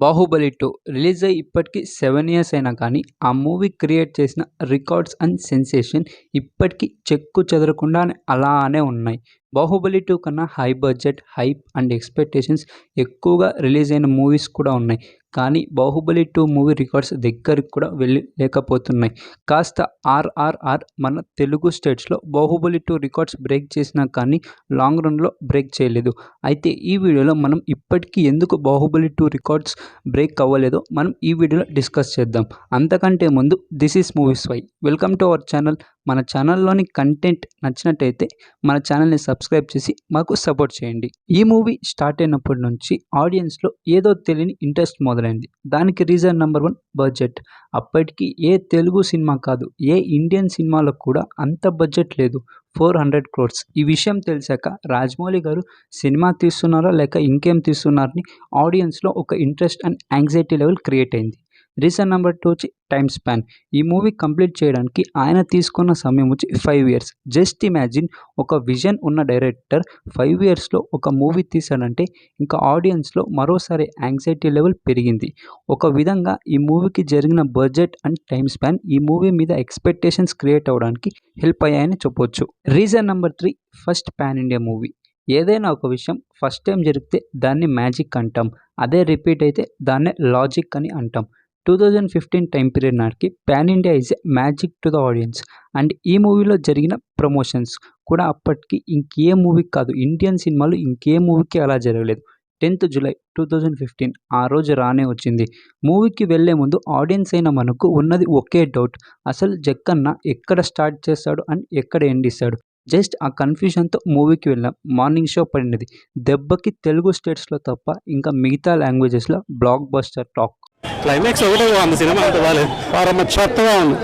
Baahubali two release అయ్యి ఇప్పటికీ seven years అయినా కానీ ఆ మూవీ క్రియేట్ చేసిన రికార్డ్స్ అండ్ సెన్సేషన్ ఇప్పటికీ చెక్కు చెదరకుండా అలానే ఉన్నాయి. బాహుబలి టూ కన్నా high budget hype and expectations ఎక్కువగా రిలీజ్ అయిన మూవీస్ కూడా ఉన్నాయి. కానీ బాహుబలి టూ మూవీ రికార్డ్స్ దగ్గరికి కూడా వెళ్ళి లేకపోతున్నాయి కాస్త ఆర్ఆర్ఆర్ మన తెలుగు స్టేట్స్లో బాహుబలి టూ రికార్డ్స్ బ్రేక్ చేసినా కానీ లాంగ్ రన్లో బ్రేక్ చేయలేదు. అయితే ఈ వీడియోలో మనం ఇప్పటికీ ఎందుకు బాహుబలి టూ రికార్డ్స్ బ్రేక్ అవ్వలేదో మనం ఈ వీడియోలో డిస్కస్ చేద్దాం. అంతకంటే ముందు this is movies why. Welcome to our channel మన ఛానల్లోని కంటెంట్ నచ్చినట్టయితే మన ఛానల్ని సబ్స్క్రైబ్ చేసి మాకు సపోర్ట్ చేయండి. ఈ మూవీ స్టార్ట్ అయినప్పటి నుంచి ఆడియన్స్లో ఏదో తెలియని ఇంట్రెస్ట్ మొదలైంది. దానికి రీజన్ నెంబర్ వన్ బడ్జెట్. అప్పటికి ఏ తెలుగు సినిమా కాదు ఏ ఇండియన్ సినిమాలో కూడా అంత బడ్జెట్ లేదు. Four hundred crores. ఈ విషయం తెలిసాక రాజమౌళి గారు సినిమా తీస్తున్నారా లేక ఇంకేం తీస్తున్నారని ఆడియన్స్లో ఒక interest and anxiety level create అయింది. రీజన్ నెంబర్ టూ వచ్చి టైం స్పాన్ ఈ మూవీ కంప్లీట్ చేయడానికి ఆయన తీసుకున్న సమయం వచ్చి ఫైవ్ ఇయర్స్ జస్ట్ ఇమాజిన్ ఒక విజన్ ఉన్న డైరెక్టర్ ఫైవ్ ఇయర్స్లో ఒక మూవీ తీశాడంటే ఇంకా ఆడియన్స్లో మరోసారి యాంగ్జైటీ లెవెల్ పెరిగింది. ఒక విధంగా ఈ మూవీకి జరిగిన బడ్జెట్ అండ్ టైం స్పాన్ ఈ మూవీ మీద ఎక్స్పెక్టేషన్స్ క్రియేట్ అవ్వడానికి హెల్ప్ అయ్యాయని చెప్పొచ్చు. Reason number three first pan India movie ఏదైనా ఒక విషయం ఫస్ట్ టైం జరిగితే దాన్ని మ్యాజిక్ అంటాం. అదే రిపీట్ అయితే దాన్నే లాజిక్ అని అంటాం. Two thousand fifteen time period నాటికి pan India is a magic to the audience and ఈ మూవీలో జరిగిన ప్రమోషన్స్ కూడా అప్పటికి ఇంకే మూవీకి కాదు ఇండియన్ సినిమాలు ఇంకే మూవీకి అలా జరగలేదు. Tenth July two thousand fifteen ఆ రోజు రానే వచ్చింది. మూవీకి వెళ్ళే ముందు ఆడియన్స్ అయిన మనకు ఉన్నది ఒకే డౌట్ అసలు జక్కన్న ఎక్కడ స్టార్ట్ చేస్తాడు అండ్ ఎక్కడ ఎండ్ ఇస్తాడు? జస్ట్ ఆ కన్ఫ్యూజన్తో మూవీకి వెళ్ళాం. మార్నింగ్ షో పడినది. దెబ్బకి తెలుగు స్టేట్స్లో తప్ప ఇంకా మిగతా లాంగ్వేజెస్లో బ్లాక్ బస్టర్ టాక్ క్లైమాక్స్ ఒకటే బాగుంది సినిమా అంత బాగాలేదు వారమ్మ చెత్తగా ఉంది.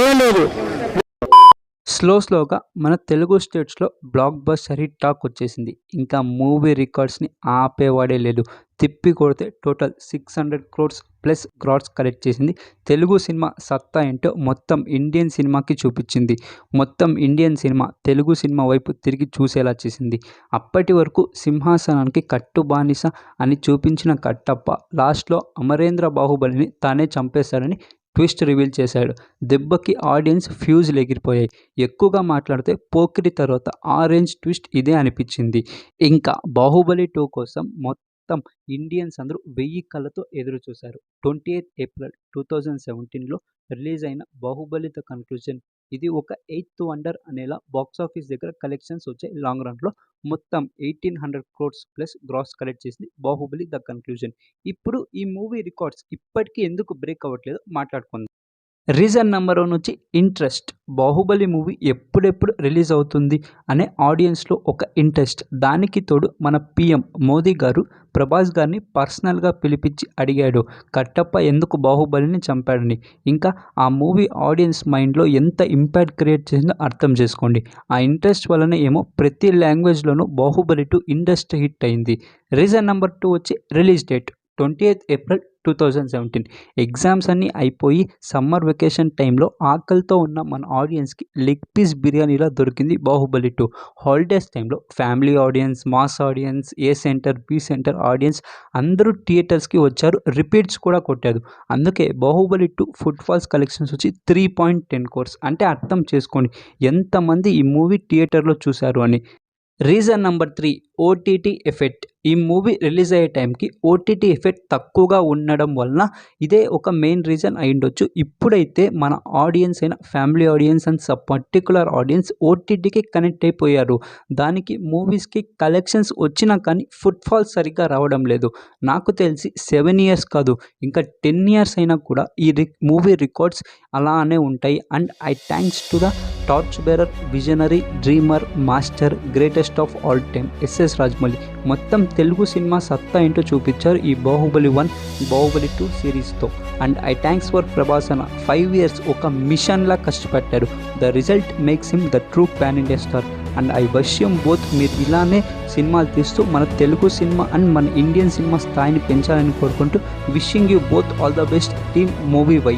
ఏం లేదు. స్లో స్లోగా మన తెలుగు స్టేట్స్లో బ్లాక్ బస్టర్ హిట్ టాక్ వచ్చేసింది. ఇంకా మూవీ రికార్డ్స్ని ఆపేవాడే లేదు. తిప్పి కొడితే total six hundred crores plus crores collect చేసింది. తెలుగు సినిమా సత్తా ఏంటో మొత్తం ఇండియన్ సినిమాకి చూపించింది. మొత్తం ఇండియన్ సినిమా తెలుగు సినిమా వైపు తిరిగి చూసేలా చేసింది. అప్పటి వరకు సింహాసనానికి కట్టు బానిస అని చూపించిన కట్టప్ప లాస్ట్లో అమరేంద్ర బాహుబలిని తానే చంపేశాడని ట్విస్ట్ రివీల్ చేశాడు. దెబ్బకి ఆడియన్స్ ఫ్యూజ్ ఎగిరిపోయాయి. ఎక్కువగా మాట్లాడితే పోకిరి తర్వాత ఆరెంజ్ ట్విస్ట్ ఇదే అనిపించింది. ఇంకా బాహుబలి టూ కోసం మొత్తం మొత్తం ఇండియన్స్ అందరూ వెయ్యి కళ్ళతో ఎదురు చూశారు. Twenty eighth April two thousand సెవెంటీన్లో రిలీజ్ అయిన బాహుబలి ద కన్క్లూజన్. ఇది ఒక ఎయిత్ వండర్ అనేలా బాక్స్ ఆఫీస్ దగ్గర కలెక్షన్స్ వచ్చాయి. లాంగ్ రన్లో మొత్తం eighteen hundred crores plus gross collect చేసింది బాహుబలి ద కన్క్లూజన్. ఇప్పుడు ఈ మూవీ రికార్డ్స్ ఇప్పటికీ ఎందుకు బ్రేక్ అవ్వట్లేదో మాట్లాడుకుందాం. రీజన్ నెంబర్ వన్ వచ్చి ఇంట్రెస్ట్ బాహుబలి మూవీ ఎప్పుడెప్పుడు రిలీజ్ అవుతుంది అనే ఆడియన్స్లో ఒక ఇంట్రెస్ట్ దానికి తోడు మన పిఎం మోదీ గారు ప్రభాస్ గారిని పర్సనల్గా పిలిపించి అడిగాడు. కట్టప్ప ఎందుకు బాహుబలిని చంపాడని? ఇంకా ఆ మూవీ ఆడియన్స్ మైండ్లో ఎంత ఇంపాక్ట్ క్రియేట్ చేసిందో అర్థం చేసుకోండి. ఆ ఇంట్రెస్ట్ వలన ఏమో ప్రతి లాంగ్వేజ్లోనూ బాహుబలి టూ ఇండస్ట్రీ హిట్ అయింది. రీజన్ నెంబర్ టూ వచ్చి release date twenty eighth April two thousand seventeen. Exams అన్నీ అయిపోయి సమ్మర్ వెకేషన్ టైంలో ఆకలితో ఉన్న మన ఆడియన్స్కి లెగ్ పీస్ బిర్యానీలా దొరికింది బాహుబలి టూ హాలిడేస్ టైంలో family audience mass audience A centre B centre audience అందరూ థియేటర్స్కి వచ్చారు రిపీట్స్ కూడా కొట్టారు. అందుకే బాహుబలి టూ ఫుట్ఫాల్స్ కలెక్షన్స్ వచ్చి త్రీ పాయింట్ టెన్ కోర్స్ అంటే అర్థం చేసుకోండి ఎంతమంది ఈ మూవీ థియేటర్లో చూశారు అని. Reason number three OTT effect ఈ మూవీ రిలీజ్ అయ్యే టైంకి ఓటీటీ ఎఫెక్ట్ తక్కువగా ఉండడం వలన ఇదే ఒక మెయిన్ రీజన్ అయ్యుండొచ్చు ఇప్పుడైతే మన ఆడియన్స్ అయిన family audience and sub particular audience ఓటీటీకి connect అయిపోయారు. దానికి మూవీస్కి కలెక్షన్స్ వచ్చినా కానీ ఫుట్ఫాల్ సరిగ్గా రావడం లేదు. నాకు తెలిసి సెవెన్ ఇయర్స్ కాదు ఇంకా టెన్ ఇయర్స్ అయినా కూడా ఈ రి మూవీ రికార్డ్స్ అలానే ఉంటాయి. And I thanks to the torch bearer visionary dreamer master greatest of all time SS Rajamouli. మొత్తం తెలుగు సినిమా సత్తా ఏంటో చూపించారు ఈ Baahubali one Baahubali two సిరీస్తో. And I thanks for Prabhas అన్న ఫైవ్ ఇయర్స్ ఒక మిషన్లా కష్టపడ్డారు the result makes him the true pan India star. And I wish both మీరు ఇలానే సినిమాలు తీస్తూ మన తెలుగు సినిమా అండ్ మన ఇండియన్ సినిమా స్థాయిని పెంచాలని కోరుకుంటూ wishing you both all the best team movie why.